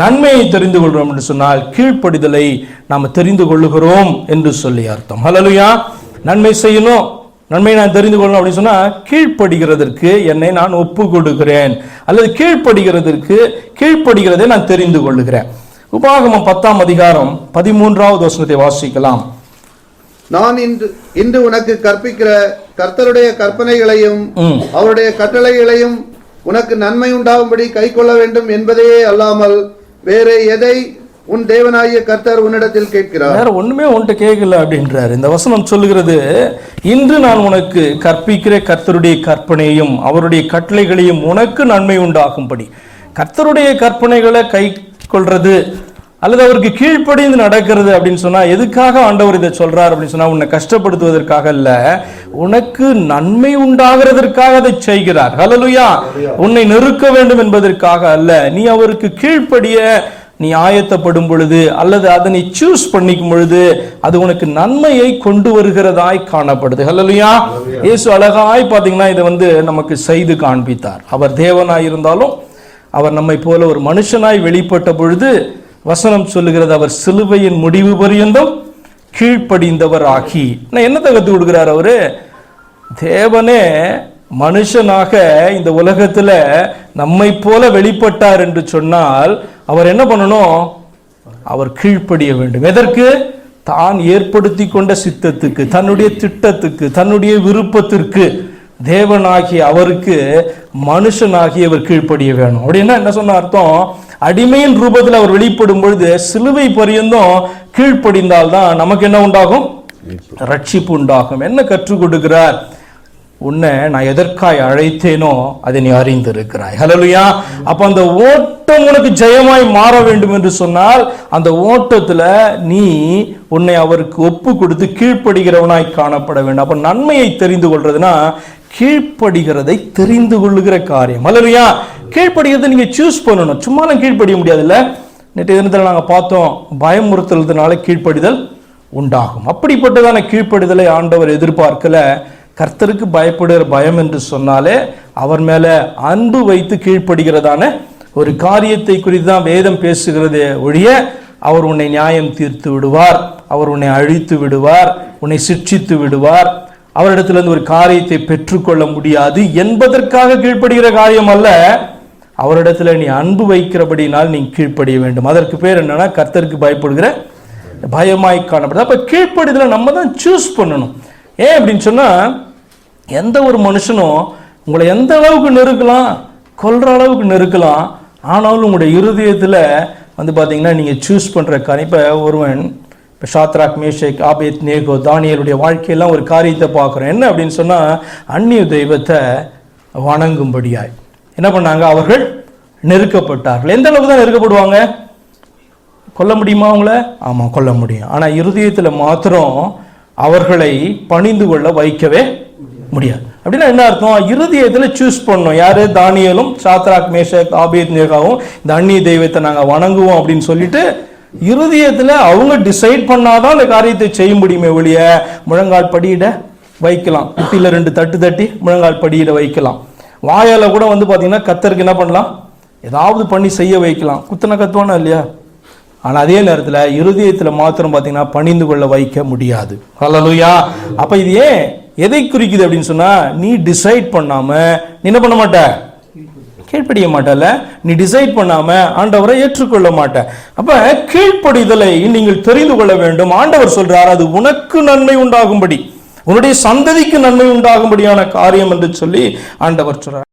நன்மையை தெரிந்து கொள்கிறோம் என்று சொன்னால் கீழ்ப்படிதலை நாம் தெரிந்து கொள்ளுகிறோம் என்று சொல்லி அர்த்தம். ஹalleluya. நன்மை செய்யணும். நன்மை நான் தெரிந்து கொள்ளணும் அப்படின்னு சொன்னா கீழ்ப்படுகிறதற்கு என்னை நான் ஒப்பு கொடுக்கிறேன் அல்லது கீழ்ப்படுகிறதற்கு கீழ்ப்படுகிறதை நான் தெரிந்து கொள்ளுகிறேன். உபாகமம் பத்தாம் அதிகாரம் பதிமூன்றாவது வசனத்தை வாசிக்கலாம். நான் இன்று இன்று உனக்கு கற்பிக்கிற கர்த்தருடைய கற்பனைகளையும். அவருடைய கட்டளைகளையும் உனக்கு நன்மை உண்டாகும்படி கைக்கொள்ள வேண்டும் என்பதையே அல்லாமல் வேறு எதை உன் தேவனாகிய கர்த்தர் உன்னிடத்தில் கேட்கிறார்? வேற ஒண்ணுமே உன்கிட்ட கேட்கல அப்படின்றாரு. இந்த வசனம் சொல்லுகிறது இன்று நான் உனக்கு கற்பிக்கிற கர்த்தருடைய கற்பனையும் அவருடைய கட்டளைகளையும் உனக்கு நன்மை உண்டாகும்படி. கர்த்தருடைய கற்பனைகளை கை கொள்றது அல்லது அவருக்கு கீழ்ப்படிந்து நடக்கிறது அப்படின்னு சொன்னா எதுக்காக ஆண்டவர் இதை சொல்றார் அப்படின்னு சொன்னா உன்னை கஷ்டப்படுத்துவதற்காக அல்ல உனக்கு நன்மை உண்டாகிறதற்காக அதை செய்கிறார். ஹalleluya. உன்னை நெருக்க வேண்டும் என்பதற்காக அல்ல நீ அவருக்கு கீழ்ப்படிய நீ ஆயத்தப்படும் பொழுது அல்லது அதனை சூஸ் பண்ணிக்கும் பொழுது அது உனக்கு நன்மையை கொண்டு வருகிறதாய் காணப்படுது. ஹalleluya. இயேசு அழகாய் பாத்தீங்கன்னா இதை வந்து நமக்கு செய்து காண்பித்தார். அவர் தேவனாய் இருந்தாலும் அவர் நம்மை போல ஒரு மனுஷனாய் வெளிப்பட்ட பொழுது வசனம் சொல்லுகிறது அவர் சிலுவையின் முடிவு பரியந்தம் கீழ்ப்படிந்தவர் ஆகி நான் என்னத்தை கற்றுக் கொடுக்குறார் அவரு? தேவனே மனுஷனாக இந்த உலகத்தில் நம்மை போல வெளிப்பட்டார் என்று சொன்னால் அவர் என்ன பண்ணணும்? அவர் கீழ்ப்படிய வேண்டும். எதற்கு? தான் ஏற்படுத்தி கொண்ட சித்தத்துக்கு தன்னுடைய திட்டத்துக்கு தன்னுடைய விருப்பத்திற்கு தேவனாகிய அவருக்கு மனுஷனாகி அவர் கீழ்ப்படிய வேணும். அப்படின்னா என்ன சொன்ன அர்த்தம்? அடிமையின் ரூபத்தில் அவர் வெளிப்படும் பொழுது சிலுவை பரியந்தம் கீழ்ப்படிந்தால்தான் நமக்கு என்ன உண்டாகும்? ரட்சிப்பு உண்டாகும். என்ன கற்றுக் கொடுக்கிறார்? உன்னை நான் எதற்காய் அழைத்தேனோ அதை நீ அறிந்திருக்கிறாய். ஹalleluya அப்ப அந்த ஓட்டம் உனக்கு ஜெயமாய் மாற வேண்டும் என்று சொன்னால் அந்த ஓட்டத்துல நீ உன்னை அவருக்கு ஒப்பு கொடுத்து கீழ்ப்படுகிறவனாய் காணப்பட வேண்டும். அப்ப நன்மையை தெரிந்து கொள்றதுனா கீழ்ப்படுகிறதை தெரிந்து கொள்ளுகிற காரியம். ஹalleluya கீழ்ப்படுகிறதை நீங்கள் சூஸ் பண்ணணும். சும்மாலாம் கீழ்ப்படிய முடியாதுல்ல. நேற்று தினத்தில் நாங்கள் பார்த்தோம் பயமுறுத்துறதுனால கீழ்ப்படிதல் உண்டாகும். அப்படிப்பட்டதான கீழ்ப்படிதலை ஆண்டவர் எதிர்பார்க்கல. கர்த்தருக்கு பயப்படுகிற பயம் என்று சொன்னாலே அவர் மேலே அன்பு வைத்து கீழ்ப்படுகிறதான ஒரு காரியத்தை குறித்து தான் வேதம் பேசுகிறதே ஒழிய அவர் உன்னை நியாயம் தீர்த்து விடுவார். அவர் உன்னை அழித்து விடுவார். உன்னை சிக்ஷித்து விடுவார். அவரிடத்திலிருந்து ஒரு காரியத்தை பெற்றுக்கொள்ள முடியாது என்பதற்காக கீழ்ப்படுகிற காரியம் அல்ல. அவரிடத்துல நீ அன்பு வைக்கிறபடினால் நீ கீழ்ப்படிய வேண்டும். அதற்கு பேர் என்னன்னா கர்த்தருக்கு பயப்படுகிற பயமாய் காணப்படுது. அப்போ கீழ்ப்படிதலை நம்ம தான் சூஸ் பண்ணணும். ஏன் அப்படின்னு சொன்னால் எந்த ஒரு மனுஷனும் உங்களை எந்த அளவுக்கு நெருக்கலாம் கொல்ற அளவுக்கு நெருக்கலாம் ஆனாலும் உங்களுடைய இருதயத்தில் வந்து பார்த்தீங்கன்னா நீங்கள் சூஸ் பண்ணுற காரியம். ஒருவன் இப்போ ஷாத்ராக் மேஷேக் ஆபேத் நேகோ தானியலுடைய வாழ்க்கையெல்லாம் ஒரு காரியத்தை பார்க்குறோம். என்ன அப்படின்னு சொன்னால் அந்நிய தெய்வத்தை வணங்கும்படியாய். என்ன பண்ணாங்க? அவர்கள் நெருக்கப்பட்டார்கள். எந்த அளவுக்கு தான் நெருக்கப்படுவாங்க? கொல்ல முடியுமா அவங்கள? ஆமாம் கொல்ல முடியும். ஆனால் இருதயத்தில் மாத்திரம் அவர்களை பணிந்து கொள்ள வைக்கவே முடியாது. அப்படின்னா என்ன அர்த்தம்? இருதயத்தில் சூஸ் பண்ணோம் யார்? தானியலும் சாத்ராக் மேஷக் ஆபேத் நேகாவும் இந்த அந்நிய தெய்வத்தை நாங்கள் வணங்குவோம் அப்படின்னு சொல்லிட்டு இருதயத்தில் அவங்க டிசைட் பண்ணாதான் அந்த காரியத்தை செய்ய முடியுமே ஒழிய முழங்கால் படியிட வைக்கலாம். குட்டியில் ரெண்டு தட்டு தட்டி முழங்கால் படியிட வைக்கலாம். வாயால் கூட வந்து பார்த்தீங்கன்னா கத்தருக்கு என்ன பண்ணலாம்? ஏதாவது பண்ணி செய்ய வைக்கலாம். குத்தனை கத்துவானா இல்லையா? ஆனால் அதே நேரத்தில் இருதயத்தில் மாத்திரம் பார்த்தீங்கன்னா பணிந்து கொள்ள வைக்க முடியாது. ஹalleluya. அப்போ இது ஏன் எதை குறிக்குது அப்படின்னு சொன்னால் நீ டிசைட் பண்ணாமல் நீ என்ன பண்ண மாட்ட? கீழ்ப்படிய மாட்டல நீ டிசைட் பண்ணாம ஆண்டவரை ஏற்றுக்கொள்ள மாட்ட. அப்ப கீழ்ப்படிதலை நீங்கள் தெரிந்து கொள்ள வேண்டும். ஆண்டவர் சொல்றார் அது உனக்கு நன்மை உண்டாகும்படி. உன்னுடைய சந்ததிக்கு நன்மை உண்டாகும்படியான காரியம் என்று சொல்லி ஆண்டவர் சொல்றார்.